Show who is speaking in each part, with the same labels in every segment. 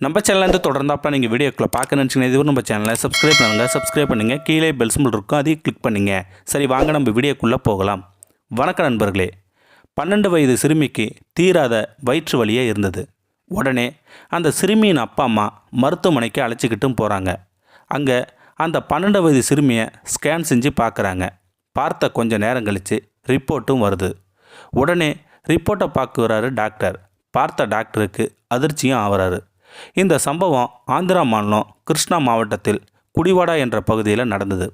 Speaker 1: நம்ம சேனலேருந்து தொடர்ந்தாப்பில் நீங்கள் வீடியோக்களை பார்க்க நினச்சிங்கன்னா இதுவும் நம்ம சேனலை சப்ஸ்கிரைப் பண்ணுங்கள் சப்ஸ்கிரைப் பண்ணுங்கள் கீழே பெல் சிம்பிள் இருக்கும் அதையும் கிளிக் பண்ணுங்கள் சரி வாங்க நம்ம வீடியோக்குள்ளே போகலாம். வணக்கம் நண்பர்களே. பன்னெண்டு வயது சிறுமிக்கு தீராத வயிற்று வலியே இருந்தது. உடனே அந்த சிறுமியின் அப்பா அம்மா மருத்துவமனைக்கு அழைச்சிக்கிட்டும் போகிறாங்க அங்கே அந்த பன்னெண்டு வயது சிறுமியை ஸ்கேன் செஞ்சு பார்க்குறாங்க. பார்த்த கொஞ்சம் நேரம் கழித்து ரிப்போர்ட்டும் வருது. உடனே ரிப்போர்ட்டை பார்க்குறாரு டாக்டர் பார்த்த டாக்டருக்கு அதிர்ச்சியும் ஆகிறாரு இந்த சம்பவம் ஆந்திரா மாநிலம் கிருஷ்ணா மாவட்டத்தில் குடிவாடா என்ற பகுதியில் நடந்தது.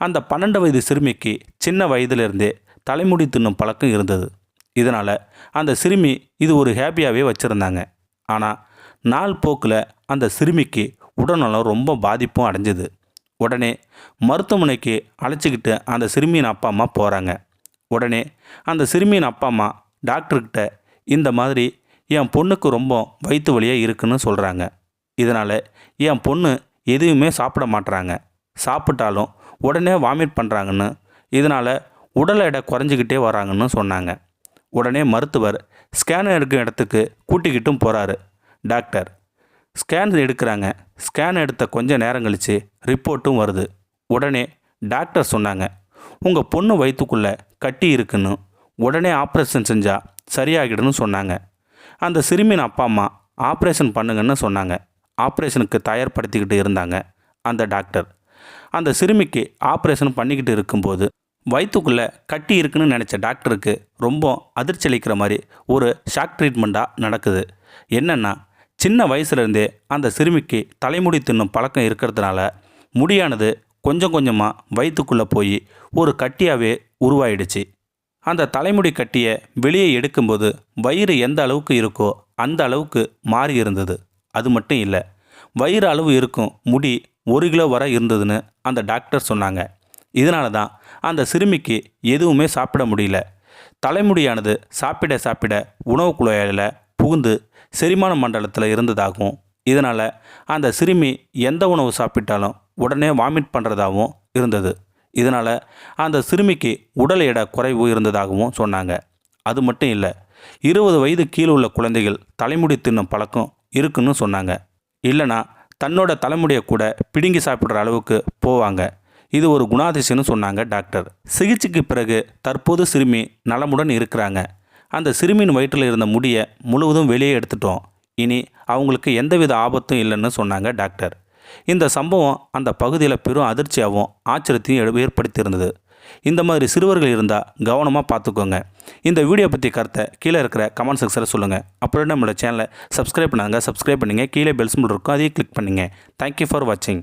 Speaker 1: அந்த பன்னெண்டு வயது சிறுமிக்கு சின்ன வயதிலிருந்தே தலைமுடி தின்னும் பழக்கம் இருந்தது. இதனால் அந்த சிறுமி இது ஒரு ஹேப்பியாகவே வச்சுருந்தாங்க. ஆனால் நாள் போக்கில் அந்த சிறுமிக்கு உடல்நலம் ரொம்ப பாதிப்பும் அடைஞ்சது. உடனே மருத்துவமனைக்கு அழைச்சிக்கிட்டு அந்த சிறுமியின் அப்பா அம்மா போகிறாங்க உடனே அந்த சிறுமியின் அப்பா அம்மா டாக்டர்கிட்ட இந்த மாதிரி என் பொண்ணுக்கு ரொம்ப வயிற்று வழியாக இருக்குன்னு சொல்கிறாங்க இதனால் என் பொண்ணு எதுவுமே சாப்பிட மாட்றாங்க. சாப்பிட்டாலும் உடனே வாமிட் பண்ணுறாங்கன்னு இதனால் உடல் எடை குறைஞ்சிக்கிட்டே வராங்கன்னு சொன்னாங்க. உடனே மருத்துவர் ஸ்கேன் எடுக்கும் இடத்துக்கு கூட்டிக்கிட்டும் போகிறாரு டாக்டர் ஸ்கேன் எடுக்கிறாங்க. ஸ்கேன் எடுத்த கொஞ்சம் நேரம் கழித்து ரிப்போர்ட்டும் வருது. உடனே டாக்டர் சொன்னாங்க உங்கள் பொண்ணு வயிற்றுக்குள்ளே கட்டி இருக்குன்னு உடனே ஆப்ரேஷன் செஞ்சால் சரியாகிடுன்னு சொன்னாங்க. அந்த சிறுமியின் அப்பா அம்மா ஆப்ரேஷன் பண்ணுங்கன்னு சொன்னாங்க. ஆப்ரேஷனுக்கு தயார்படுத்திக்கிட்டு இருந்தாங்க அந்த டாக்டர். அந்த சிறுமிக்கு ஆப்ரேஷன் பண்ணிக்கிட்டு இருக்கும்போது வயிற்றுக்குள்ளே கட்டி இருக்குன்னு நினச்ச டாக்டருக்கு ரொம்ப அதிர்ச்சி அளிக்கிற மாதிரி ஒரு ஷாக் ட்ரீட்மெண்ட்டாக நடக்குது. என்னென்னா சின்ன வயசுலேருந்தே அந்த சிறுமிக்கு தலைமுடி தின்னும் பழக்கம் இருக்கிறதுனால முடியானது கொஞ்சம் கொஞ்சமாக வயிற்றுக்குள்ளே போய் ஒரு கட்டியாகவே உருவாயிடுச்சு. அந்த தலைமுடி கட்டிய வெளியே எடுக்கும்போது வயிறு எந்த அளவுக்கு இருக்கோ அந்த அளவுக்கு மாறி இருந்தது. அது மட்டும் இல்லை வயிறு அளவு இருக்கும் முடி ஒரு கிலோ வரை இருந்ததுன்னு அந்த டாக்டர் சொன்னாங்க. இதனால தான் அந்த சிறுமிக்கு எதுவுமே சாப்பிட முடியல. தலைமுடியானது சாப்பிட சாப்பிட உணவு குழாயில் புகுந்து செரிமான மண்டலத்தில் இருந்ததாகவும் இதனால் அந்த சிறுமி எந்த உணவு சாப்பிட்டாலும் உடனே வாமிட் பண்ணுறதாகவும் இருந்தது. இதனால் அந்த சிறுமிக்கு உடல் எடை குறைவு இருந்ததாகவும் சொன்னாங்க. அது மட்டும் இல்லை இருபது வயது கீழே உள்ள குழந்தைகள் தலைமுடி தின்னும் பழக்கம் இருக்குன்னு சொன்னாங்க. இல்லைனா தன்னோட தலைமுடியை கூட பிடுங்கி சாப்பிட்ற அளவுக்கு போவாங்க. இது ஒரு குணாதிசயம்னு சொன்னாங்க டாக்டர். சிகிச்சைக்கு பிறகு தற்போது சிறுமி நலமுடன் இருக்கிறாங்க. அந்த சிறுமியின் வயிற்றில் இருந்த முடியை முழுவதும் வெளியே எடுத்துட்டோம். இனி அவங்களுக்கு எந்தவித ஆபத்தும் இல்லைன்னு சொன்னாங்க டாக்டர். இந்த சம்பவம் அந்த பகுதியில் பெரும் அதிர்ச்சியாகவும் ஆச்சரியத்தையும் ஏற்படுத்தியிருந்தது. இந்த மாதிரி சிறுவர்கள் இருந்தால் கவனமாக பார்த்துக்கோங்க இந்த வீடியோ பற்றி கருத்தை கீழே இருக்கிற கமெண்ட் செக்ஷனில் சொல்லுங்கள் அப்புறம் நம்மளோட சேனலை சப்ஸ்கிரைப் பண்ணாங்க சப்ஸ்கிரைப் பண்ணுங்கள் கீழே பெல்ஸ் இருக்கும். அதையும் கிளிக் பண்ணுங்கள் தேங்க்யூ ஃபார் வாட்சிங்